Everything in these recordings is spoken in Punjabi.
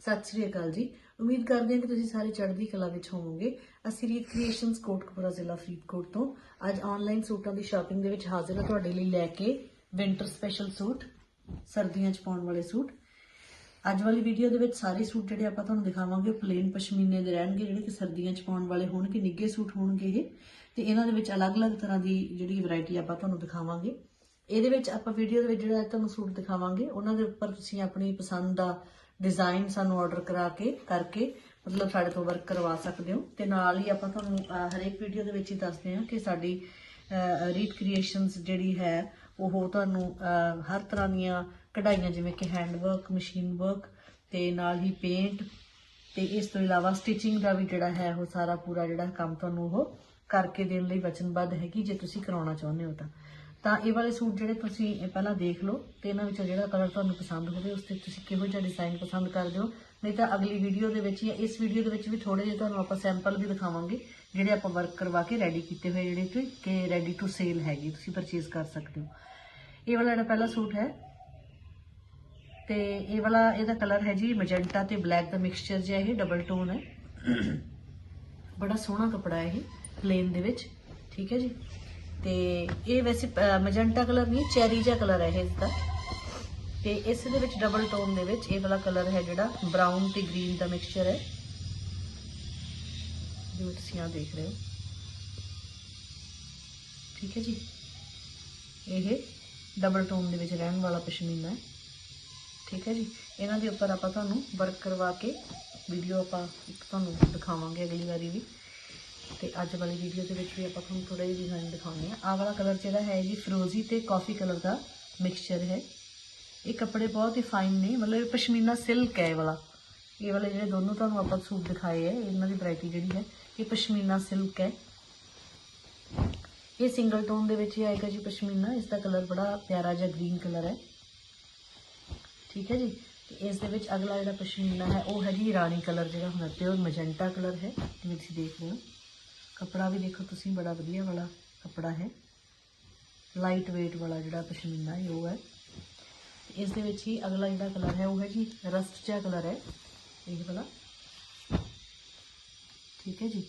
ਸਤਿ ਸ੍ਰੀ ਅਕਾਲ ਜੀ। ਉਮੀਦ ਕਰਦੇ ਹਾਂ ਕਿ ਤੁਸੀਂ ਸਾਰੇ ਚੜ੍ਹਦੀ ਕਲਾ ਵਿੱਚ ਹੋਵੋਗੇ। ਅਸੀਂ ਰੀਤ ਕ੍ਰੀਏਸ਼ਨਸ ਕੋਟਕਪੁਰਾ ਜ਼ਿਲ੍ਹਾ ਫਰੀਦਕੋਟ ਤੋਂ। ਅੱਜ ਆਨਲਾਈਨ ਸੂਟਾਂ ਦੀ ਸ਼ਾਪਿੰਗ ਦੇ ਵਿੱਚ ਹਾਜ਼ਰ ਹਾਂ ਤੁਹਾਡੇ ਲਈ ਲੈ ਕੇ ਵਿੰਟਰ ਸਪੈਸ਼ਲ ਸੂਟ, ਸਰਦੀਆਂ 'ਚ ਪਾਉਣ ਵਾਲੇ ਸੂਟ। ਅੱਜ ਵਾਲੀ ਵੀਡੀਓ ਦੇ ਵਿੱਚ ਸਾਰੇ ਸੂਟ ਜਿਹੜੇ ਆਪਾਂ ਤੁਹਾਨੂੰ ਦਿਖਾਵਾਂਗੇ ਪਲੇਨ ਪਸ਼ਮੀਨੇ ਦੇ ਰਹਿਣਗੇ, ਜਿਹੜੇ ਕਿ ਸਰਦੀਆਂ 'ਚ ਪਾਉਣ ਵਾਲੇ ਹੋਣਗੇ, ਨਿੱਘੇ ਸੂਟ ਹੋਣਗੇ ਇਹ। ਤੇ ਇਹਨਾਂ ਦੇ ਵਿੱਚ ਅਲੱਗ-ਅਲੱਗ ਤਰ੍ਹਾਂ ਦੀ ਜਿਹੜੀ ਵੈਰਾਈਟੀ ਆਪਾਂ ਤੁਹਾਨੂੰ ਦਿਖਾਵਾਂਗੇ। ਇਹਦੇ ਵਿੱਚ ਆਪਾਂ ਵੀਡੀਓ ਦੇ ਵਿੱਚ ਜਿਹੜਾ ਤੁਹਾਨੂੰ ਸੂਟ ਦਿਖਾਵਾਂਗੇ, ਉਹਨਾਂ ਦੇ ਉੱਪਰ ਤੁਸੀਂ ਆਪਣੀ ਪਸੰਦ ਦਾ ਡਿਜ਼ਾਈਨ ਸਾਨੂੰ ਆਰਡਰ ਕਰਾ ਕੇ, ਕਰਕੇ ਮਤਲਬ ਸਾਡੇ ਤੋਂ ਵਰਕ ਕਰਵਾ ਸਕਦੇ ਹੋ। ਤੇ ਨਾਲ ਹੀ ਆਪਾਂ ਤੁਹਾਨੂੰ ਹਰੇਕ ਵੀਡੀਓ ਦੇ ਵਿੱਚ ਹੀ ਦੱਸਦੇ ਹਾਂ ਕਿ ਸਾਡੀ ਰੀਡ ਕ੍ਰੀਏਸ਼ਨਸ ਜਿਹੜੀ ਹੈ, ਉਹ ਤੁਹਾਨੂੰ ਹਰ ਤਰ੍ਹਾਂ ਦੀਆਂ ਕਢਾਈਆਂ ਜਿਵੇਂ ਕਿ ਹੈਂਡ ਵਰਕ ਮਸ਼ੀਨ ਵਰਕ ਤੇ ਨਾਲ ਹੀ ਪੇਂਟ ਤੇ ਇਸ ਤੋਂ ਇਲਾਵਾ ਸਟਿਚਿੰਗ ਦਾ ਵੀ ਜਿਹੜਾ ਹੈ, ਉਹ ਸਾਰਾ ਪੂਰਾ ਜਿਹੜਾ ਕੰਮ ਤੁਹਾਨੂੰ ਉਹ ਕਰਕੇ ਦੇਣ ਲਈ ਵਚਨਬੱਧ ਹੈਗੀ। ਜੇ ਤੁਸੀਂ ਕਰਾਉਣਾ ਚਾਹੁੰਦੇ ਹੋ ਤਾਂ। ਤਾਂ ਇਹ ਵਾਲੇ ਸੂਟ ਜਿਹੜੇ ਤੁਸੀਂ ਪਹਿਲਾਂ ਦੇਖ ਲਓ ਤੇ ਇਹਨਾਂ ਵਿੱਚੋਂ ਜਿਹੜਾ ਕਲਰ ਤੁਹਾਨੂੰ ਪਸੰਦ ਹੋਵੇ, ਉਸ ਤੇ ਤੁਸੀਂ ਕਿਹੋ ਜਿਹਾ ਡਿਜ਼ਾਈਨ ਪਸੰਦ ਕਰਦੇ ਹੋ। ਨਹੀਂ ਤਾਂ ਅਗਲੀ ਵੀਡੀਓ ਦੇ ਵਿੱਚ ਜਾਂ ਇਸ ਵੀਡੀਓ ਦੇ ਵਿੱਚ ਵੀ ਥੋੜੇ ਜਿਹੇ ਤੁਹਾਨੂੰ ਆਪਾਂ ਸੈਂਪਲ ਵੀ ਦਿਖਾਵਾਂਗੇ, ਜਿਹੜੇ ਆਪਾਂ ਵਰਕ ਕਰਵਾ ਕੇ ਰੈਡੀ ਕੀਤੇ ਹੋਏ ਜਿਹੜੇ ਕਿ- ਕਿ ਰੈਡੀ ਟੂ ਸੇਲ ਹੈਗੀ, ਤੁਸੀਂ ਪਰਚੇਜ਼ ਕਰ ਸਕਦੇ ਹੋ। ਇਹ ਵਾਲਾ ਜਿਹੜਾ ਪਹਿਲਾ ਸੂਟ ਹੈ, ਤੇ ਇਹ ਵਾਲਾ ਇਹਦਾ ਕਲਰ ਹੈ ਜੀ ਮੈਜੈਂਟਾ ਤੇ ਬਲੈਕ ਦਾ ਮਿਕਸਚਰ ਜਿਹਾ ਇਹ ਡਬਲ ਟੋਨ ਹੈ। ਬੜਾ ਸੋਹਣਾ ਕਪੜਾ ਹੈ ਇਹ ਪਲੇਨ ਦੇ ਵਿੱਚ, ਠੀਕ ਹੈ ਜੀ? ਤੇ ਇਹ ਵੈਸੇ ਮੈਜੈਂਟਾ ਕਲਰ ਨਹੀਂ ਚੈਰੀ ਜਿਹਾ ਕਲਰ ਹੈ ਇਹ ਇਸਦਾ। ਤੇ ਇਸ ਦੇ ਵਿੱਚ ਡਬਲ ਟੋਨ ਦੇ ਵਿੱਚ ਇਹ ਵਾਲਾ ਕਲਰ ਹੈ ਜਿਹੜਾ ਬਰਾਊਨ ਤੇ ਗ੍ਰੀਨ ਦਾ ਮਿਕਸਚਰ ਹੈ। ਜੋ ਤੁਸੀਂ ਆ ਦੇਖ ਰਹੇ ਹੋ। ਠੀਕ ਹੈ ਜੀ? ਇਹ ਡਬਲ ਟੋਨ ਦੇ ਵਿੱਚ ਰਹਿਣ ਵਾਲਾ ਪਸ਼ਮੀਨਾ ਹੈ। ਠੀਕ ਹੈ ਜੀ? ਇਹਨਾਂ ਦੇ ਉੱਪਰ ਆਪਾਂ ਤੁਹਾਨੂੰ ਵਰਕ ਕਰਵਾ ਕੇ ਵੀਡੀਓ ਆਪਾਂ ਇੱਕ ਤੁਹਾਨੂੰ ਦਿਖਾਵਾਂਗੇ ਅਗਲੀ ਵਾਰੀ ਵੀ। ਤੇ ਅੱਜ ਵਾਲੀ ਵੀਡੀਓ ਦੇ ਵਿੱਚ ਵੀ ਆਪਾਂ ਤੁਹਾਨੂੰ ਥੋੜਾ ਜਿਹਾ ਡਿਜ਼ਾਈਨ ਦਿਖਾਉਂਦੇ ਆ ਆਹ ਵਾਲਾ ਕਲਰ ਜਿਹੜਾ ਹੈ ਜੀ, ਫਰੋਜ਼ੀ ਤੇ ਕਾਫੀ ਕਲਰ ਦਾ ਮਿਕਸਚਰ ਹੈ। ਇਹ ਕੱਪੜੇ ਬਹੁਤ ਹੀ ਫਾਈਨ ਨੇ, ਮਤਲਬ ਪਸ਼ਮੀਨਾ ਸਿਲਕ ਹੈ ਇਹ ਵਾਲਾ। ਇਹ ਵਾਲੇ ਜਿਹੜੇ ਦੋਨੋਂ ਤੁਹਾਨੂੰ ਆਪਾਂ ਸੂਟ ਦਿਖਾਏ ਹੈ, ਇਹਨਾਂ ਦੀ ਵੈਰਾਈਟੀ ਜਿਹੜੀ ਹੈ, ਇਹ ਪਸ਼ਮੀਨਾ ਸਿਲਕ ਹੈ। ਇਹ ਸਿੰਗਲ ਟੋਨ ਦੇ ਵਿੱਚ ਹੀ ਆਏਗਾ ਜੀ ਪਸ਼ਮੀਨਾ, ਇਸ ਦਾ ਕਲਰ ਬੜਾ ਪਿਆਰਾ ਜਿਹਾ ਗ੍ਰੀਨ ਕਲਰ ਹੈ। ਠੀਕ ਹੈ ਜੀ? ਤੇ ਇਸ ਦੇ ਵਿੱਚ ਅਗਲਾ ਜਿਹੜਾ ਪਸ਼ਮੀਨਾ ਹੈ, ਉਹ ਹੈ ਜੀ ਰਾਣੀ ਕਲਰ ਜਿਹੜਾ ਹੁੰਦਾ ਪਿਓਰ ਮੈਜੈਂਟਾ ਕਲਰ ਹੈ, ਜਿਵੇਂ ਤੁਸੀਂ ਦੇਖ ਰਹੇ ਹੋ। ਕੱਪੜਾ ਵੀ ਦੇਖੋ ਤੁਸੀਂ ਬੜਾ ਵਧੀਆ ਵਾਲਾ ਕੱਪੜਾ ਹੈ। ਲਾਈਟ weight ਵਾਲਾ ਜਿਹੜਾ ਪਸ਼ਮੀਨਾ ਹੈ ਉਹ ਹੈ। ਇਸ ਦੇ ਵਿੱਚ ਹੀ ਅਗਲਾ ਜਿਹੜਾ ਕਲਰ ਹੈ ਉਹ ਹੈ ਜੀ ਰਸਟ ਜਿਹਾ ਕਲਰ ਹੈ। ਇਹ ਵਾਲਾ। ਠੀਕ ਹੈ ਜੀ।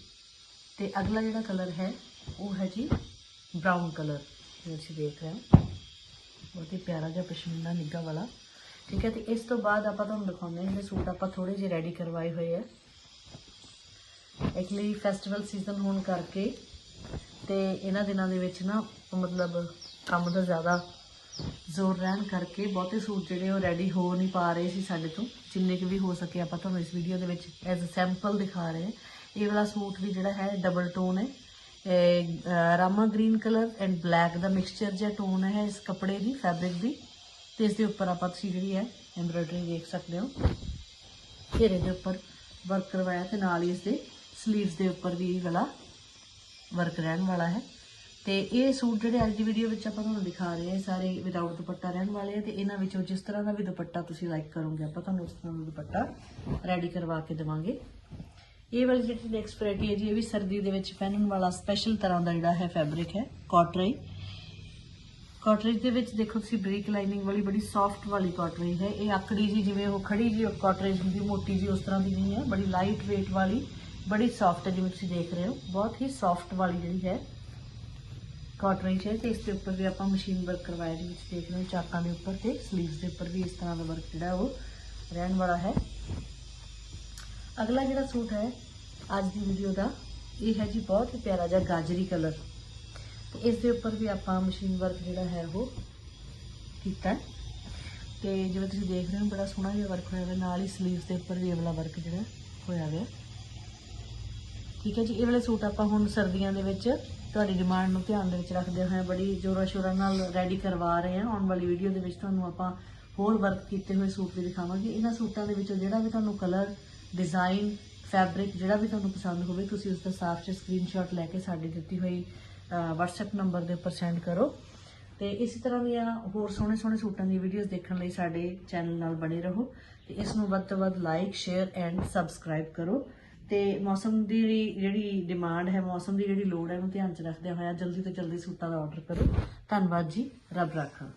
ਤੇ ਅਗਲਾ ਜਿਹੜਾ ਕਲਰ ਹੈ ਉਹ ਹੈ ਜੀ ਬ੍ਰਾਊਨ ਕਲਰ। ਜਿਵੇਂ ਤੁਸੀਂ ਦੇਖ ਰਹੇ ਹੋ। ਬਹੁਤ ਹੀ ਪਿਆਰਾ ਜਿਹਾ ਪਸ਼ਮੀਨਾ ਨਿੱਘਾ ਵਾਲਾ। ਠੀਕ ਹੈ ਤੇ ਇਸ ਤੋਂ ਬਾਅਦ ਆਪਾਂ ਤੁਹਾਨੂੰ ਦਿਖਾਉਂਦੇ ਹਾਂ ਜਿਹੜੇ ਸੂਟ ਆਪਾਂ ਥੋੜੇ ਜਿਹੇ ਰੈਡੀ ਕਰਵਾਏ ਹੋਏ ਆ ਐਕਚੁਅਲੀ ਫੈਸਟੀਵਲ ਸੀਜ਼ਨ ਹੋਣ ਕਰਕੇ ਤੇ ਇਹਨਾਂ ਦਿਨਾਂ ਦੇ ਵਿੱਚ ਨਾ ਮਤਲਬ ਕੰਮ ਦਾ ਜ਼ਿਆਦਾ ਜ਼ੋਰ ਰਹਿਣ ਕਰਕੇ ਬਹੁਤੇ ਸੂਟ ਜਿਹੜੇ ਉਹ ਰੈਡੀ ਹੋ ਨਹੀਂ ਪਾ ਰਹੇ ਸੀ ਸਾਡੇ ਤੋਂ, ਜਿੰਨੇ ਕੁ ਵੀ ਹੋ ਸਕੇ ਆਪਾਂ ਤੁਹਾਨੂੰ ਇਸ ਵੀਡੀਓ ਦੇ ਵਿੱਚ ਐਜ਼ ਅ ਸੈਂਪਲ ਦਿਖਾ ਰਹੇ ਹਾਂ। ਇਹ ਵਾਲਾ ਸੂਟ ਵੀ ਜਿਹੜਾ ਹੈ ਡਬਲ ਟੋਨ ਹੈ। Rama green colour and black ਦਾ ਮਿਕਸਚਰ ਜਿਹਾ ਟੋਨ ਹੈ ਇਸ ਕੱਪੜੇ ਦੀ ਫੈਬਰਿਕ ਦੀ। ਤੇ ਇਸ ਦੇ ਉੱਪਰ ਆਪਾਂ ਤੁਸੀਂ ਜਿਹੜੀ ਹੈ ਐਮਬ੍ਰੋਇਡਰੀ ਦੇਖ ਸਕਦੇ ਹੋ। ਘੇਰੇ ਦੇ ਉੱਪਰ ਵਰਕ ਕਰਵਾਇਆ ਤੇ ਨਾਲ ਹੀ ਇਸ ਦੇ ਸਲੀਵਸ ਦੇ ਉੱਪਰ ਵੀ ਇਹ ਵਾਲਾ ਵਰਕ ਰਹਿਣ ਵਾਲਾ ਹੈ। ਤੇ ਇਹ ਸੂਟ ਜਿਹੜੇ ਅੱਜ ਦੀ ਵੀਡੀਓ ਵਿੱਚ ਆਪਾਂ ਤੁਹਾਨੂੰ ਦਿਖਾ ਰਹੇ ਹਾਂ ਸਾਰੇ ਵਿਦਆਊਟ ਦੁਪੱਟਾ ਰਹਿਣ ਵਾਲੇ ਆ ਤੇ ਇਹਨਾਂ ਵਿੱਚੋਂ ਜਿਸ ਤਰ੍ਹਾਂ ਦਾ ਵੀ ਦੁਪੱਟਾ ਤੁਸੀਂ ਲਾਈਕ ਕਰੋਗੇ, ਆਪਾਂ ਤੁਹਾਨੂੰ ਉਸ ਤਰ੍ਹਾਂ ਦਾ ਦੁਪੱਟਾ ਰੈਡੀ ਕਰਵਾ ਕੇ ਦੇਵਾਂਗੇ। ਇਹ ਵਾਲੀ ਜਿਹੜੀ ਨੈਕਸਟ ਵੈਰਾਈਟੀ ਹੈ ਜੀ, ਇਹ ਵੀ ਸਰਦੀ ਦੇ ਵਿੱਚ ਪਹਿਨਣ ਵਾਲਾ ਸਪੈਸ਼ਲ ਤਰ੍ਹਾਂ ਦਾ ਜਿਹੜਾ ਹੈ ਫੈਬਰਿਕ ਹੈ ਕਾਟਰਾਈ ਕਾਟਰੇਜ ਦੇ ਵਿੱਚ ਦੇਖੋ ਤੁਸੀਂ ਬਰੀਕ ਲਾਈਨਿੰਗ ਵਾਲੀ ਬੜੀ ਸੌਫਟ ਵਾਲੀ ਕਾਟਰੇਜ ਹੈ। ਇਹ ਆਕੜੀ ਜੀ ਜਿਵੇਂ ਉਹ ਖੜੀ ਜੀ ਕਾਟਰੇਜ ਹੁੰਦੀ, ਮੋਟੀ ਜੀ ਉਸ ਤਰ੍ਹਾਂ ਦੀ ਨਹੀਂ ਹੈ, ਬੜੀ ਲਾਈਟ weight ਵਾਲੀ ਬੜੀ ਸੌਫਟ ਹੈ ਜਿਵੇਂ ਤੁਸੀਂ ਦੇਖ ਰਹੇ ਹੋ। ਬਹੁਤ ਹੀ ਸੌਫਟ ਵਾਲੀ ਜਿਹੜੀ ਹੈ ਕਾਟਰੇਜ ਹੈ ਤੇ ਇਸ ਦੇ ਉੱਪਰ ਵੀ ਆਪਾਂ ਮਸ਼ੀਨ ਵਰਕ ਕਰਵਾਇਆ ਜਿਵੇਂ ਤੁਸੀਂ ਦੇਖ ਰਹੇ ਹੋ, ਚਾਕਾਂ ਦੇ ਉੱਪਰ ਤੇ 슬ੀਵਸ ਦੇ ਉੱਪਰ ਵੀ ਇਸ ਤਰ੍ਹਾਂ ਦਾ ਵਰਕ ਜਿਹੜਾ ਉਹ ਰਹਿਣ ਵਾਲਾ ਹੈ। ਅਗਲਾ ਜਿਹੜਾ ਸੂਟ ਹੈ, ਅੱਜ ਦੀ ਵੀਡੀਓ ਦਾ, ਇਹ ਹੈ ਜੀ ਬਹੁਤ ਹੀ ਪਿਆਰਾ ਜਿਹਾ ਗਾਜਰੀ ਕਲਰ ਤੇ ਇਸ ਦੇ ਉੱਪਰ ਵੀ ਆਪਾਂ ਮਸ਼ੀਨ ਵਰਕ ਜਿਹੜਾ ਹੈ ਉਹ ਕੀਤਾ ਹੈ। ਤੇ ਜਿਵੇਂ ਤੁਸੀਂ ਦੇਖ ਰਹੇ ਹੋ, ਬੜਾ ਸੋਹਣਾ ਜਿਹਾ ਵਰਕ ਹੋਇਆ ਹੋਇਆ ਨਾਲ ਹੀ 슬ੀਵਸ ਦੇ ਉੱਪਰ ਵੀ ਇਹ ਵਾਲਾ ਵਰਕ ਜਿਹੜਾ ਹੋਇਆ ਹੋਇਆ ਠੀਕ ਹੈ ਜੀ ਇਹ ਵਾਲੇ ਸੂਟ ਆਪਾਂ ਹੁਣ ਸਰਦੀਆਂ ਦੇ ਵਿੱਚ ਤੁਹਾਡੀ ਡਿਮਾਂਡ ਨੂੰ ਧਿਆਨ ਦੇ ਵਿੱਚ ਰੱਖਦੇ ਹੋਏ ਬੜੀ ਜੋਰਾਂ ਸ਼ੋਰਾਂ ਨਾਲ ਰੈਡੀ ਕਰਵਾ ਰਹੇ ਹਾਂ। ਆਉਣ ਵਾਲੀ ਵੀਡੀਓ ਦੇ ਵਿੱਚ ਤੁਹਾਨੂੰ ਆਪਾਂ ਹੋਰ ਵਰਕ ਕੀਤੇ ਹੋਏ ਸੂਟ ਵੀ ਦਿਖਾਵਾਂਗੇ। ਇਹਨਾਂ ਸੂਟਾਂ ਦੇ ਵਿੱਚੋਂ ਜਿਹੜਾ ਵੀ ਤੁਹਾਨੂੰ ਕਲਰ ਡਿਜ਼ਾਈਨ ਫੈਬਰਿਕ ਜਿਹੜਾ ਵੀ ਤੁਹਾਨੂੰ ਪਸੰਦ ਹੋਵੇ ਤੁਸੀਂ ਉਸ ਦਾ ਸਾਫ਼ ਜਿਹਾ ਸਕਰੀਨਸ਼ਾਟ ਲੈ ਕੇ ਸਾਡੀ ਦਿੱਤੀ ਹੋਈ ਅਹ, WhatsApp ਨੰਬਰ ਦੇ ਉੱਪਰ ਸੈਂਡ ਕਰੋ। ਤੇ ਇਸੇ ਤਰ੍ਹਾਂ ਦੀਆਂ ਹੋਰ ਸੋਹਣੇ ਸੋਹਣੇ ਸੂਟਾਂ ਦੀ ਵੀਡੀਓਜ਼ ਦੇਖਣ ਲਈ ਸਾਡੇ ਚੈਨਲ ਨਾਲ ਬਣੇ ਰਹੋ ਤੇ ਇਸ ਨੂੰ ਵੱਧ ਤੋਂ ਵੱਧ ਲਾਈਕ ਸ਼ੇਅਰ ਐਂਡ ਸਬਸਕ੍ਰਾਈਬ ਕਰੋ। ਤੇ ਮੌਸਮ ਦੀ ਜਿਹੜੀ ਡਿਮਾਂਡ ਹੈ, ਮੌਸਮ ਦੀ ਜਿਹੜੀ ਲੋੜ ਹੈ, ਉਹਨੂੰ ਧਿਆਨ 'ਚ ਰੱਖਦਿਆਂ ਹੋਇਆ ਜਲਦੀ ਤੋਂ ਜਲਦੀ ਸੂਟਾਂ ਦਾ ਆਰਡਰ ਕਰੋ। ਧੰਨਵਾਦ ਜੀ, ਰੱਬ ਰਾਖਾ।